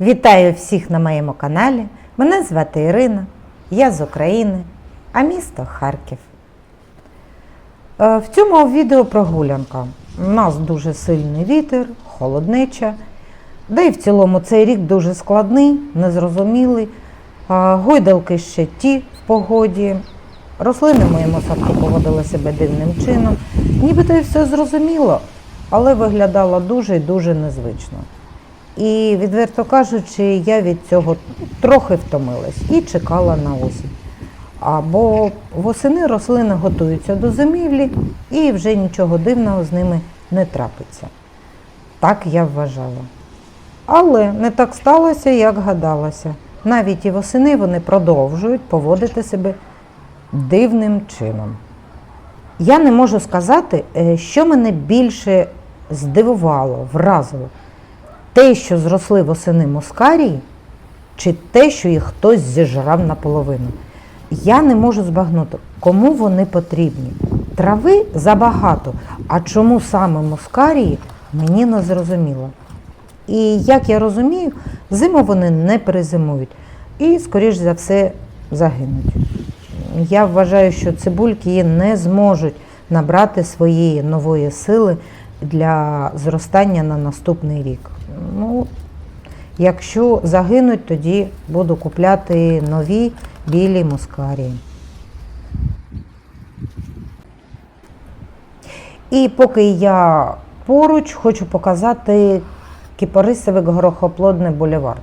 Вітаю всіх на моєму каналі. Мене звати Ірина, я з України, а місто Харків. Е, В цьому відео прогулянка. У нас дуже сильний вітер, холоднеча. Да і в цілому цей рік дуже складний, незрозумілий. А, Гойдалки ще ті в погоді. Рослини в моєму садку поводили себе дивним чином. Нібито і все зрозуміло, але виглядало дуже і дуже незвично. І, відверто кажучи, я від цього трохи втомилась і чекала на осінь. Або восени рослини готуються до зимівлі і вже нічого дивного з ними не трапиться. Так я вважала. Але не так сталося, як гадалося. Навіть і восени вони продовжують поводити себе дивним чином. Я не можу сказати, е, що мене більше здивувало, вразило. Те, що зросли восени мускарії, чи те, що їх хтось зіжрав наполовину. Я не можу збагнути, кому вони потрібні. Трави забагато, а чому саме мускарії, мені не зрозуміло. І як я розумію, зиму вони не перезимують і, скоріш за все, загинуть. Я вважаю, що цибульки не зможуть набрати своєї нової сили для зростання на наступний рік. Ну, якщо загинуть, тоді буду купляти нові білі мускарії. І поки я поруч хочу показати кіпарисовик горохоплодний булівар.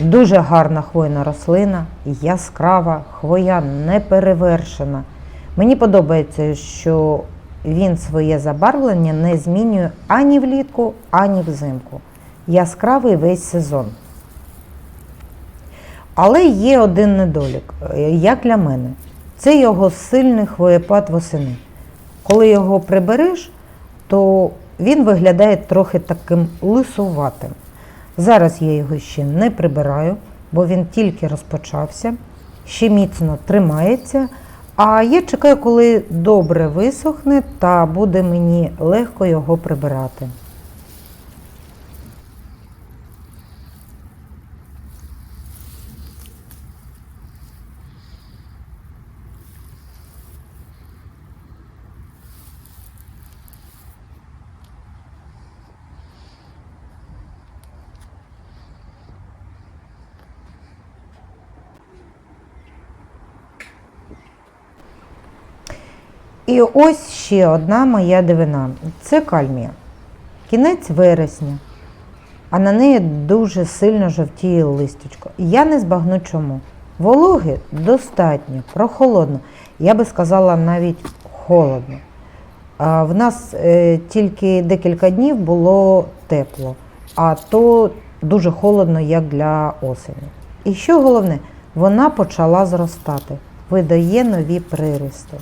Дуже гарна хвойна рослина, яскрава, хвоя неперевершена. Мені подобається, що він своє забарвлення не змінює ані влітку, ані взимку. Яскравий весь сезон. Але є один недолік, е, як для мене. Це його сильний хвоєпад восени. Коли його прибереш, то він виглядає трохи таким лисуватим. Зараз я його ще не прибираю, бо він тільки розпочався, ще міцно тримається. А я чекаю, коли добре висохне та буде мені легко його прибирати. І ось ще одна моя дивина. Це кальмія. Кінець вересня, а на неї дуже сильно жовтіє листячко. Я не збагну чому. Вологи достатньо, прохолодно. Я би сказала навіть холодно. А в нас е, тільки декілька днів було тепло, а то дуже холодно, як для осені. І що головне, вона почала зростати, видає нові прирости.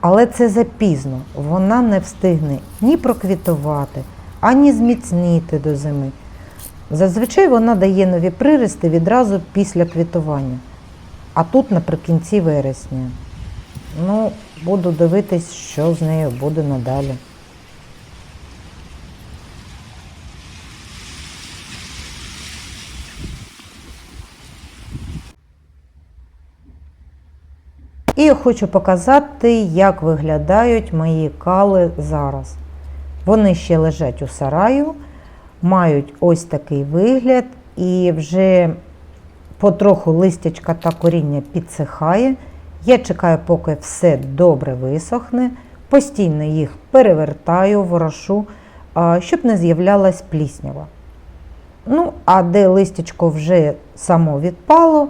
Але це запізно, вона не встигне ні проквітувати, ані зміцніти до зими. Зазвичай вона дає нові прирости відразу після квітування, а тут наприкінці вересня. Ну, буду дивитись, що з нею буде надалі. І я хочу показати, як виглядають мої кали зараз. Вони ще лежать у сараю, мають ось такий вигляд, і вже потроху листячка та коріння підсихає. Я чекаю, поки все добре висохне, постійно їх перевертаю, ворошу, щоб не з'являлась пліснява. Ну, а де листячко вже само відпало,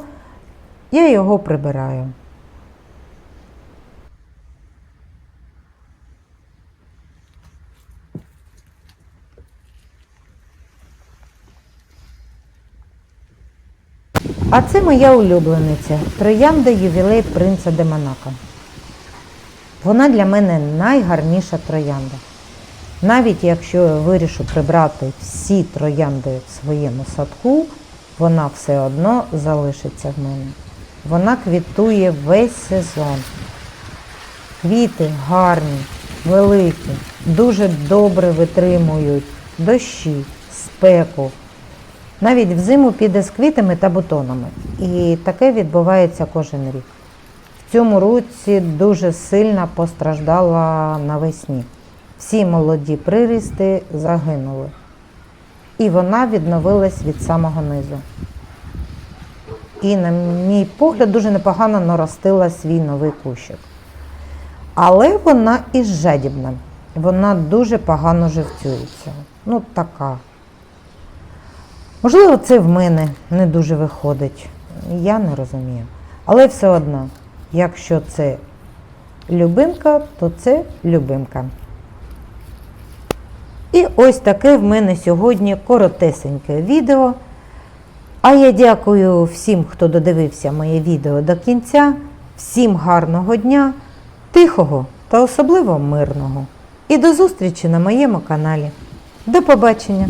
я його прибираю. А це моя улюблениця троянда ювілей принца де Монако. Вона для мене найгарніша троянда. Навіть якщо я вирішу прибрати всі троянди в своєму садку, вона все одно залишиться в мене. Вона квітує весь сезон. Квіти гарні, великі, дуже добре витримують дощі, спеку. Навіть взиму піде з квітами та бутонами. І таке відбувається кожен рік. В цьому році дуже сильно постраждала навесні. Всі молоді прирісти загинули. І вона відновилась від самого низу. І, на мій погляд, дуже непогано наростила свій новий кущик. Але вона і жадібна. Вона дуже погано живцюється. Ну, така. Можливо, це в мене не дуже виходить. Я не розумію. Але все одно, якщо це любимка, то це любимка. І ось таке в мене сьогодні коротесеньке відео. А я дякую всім, хто додивився моє відео до кінця. Всім гарного дня, тихого та особливо мирного. І до зустрічі на моєму каналі. До побачення!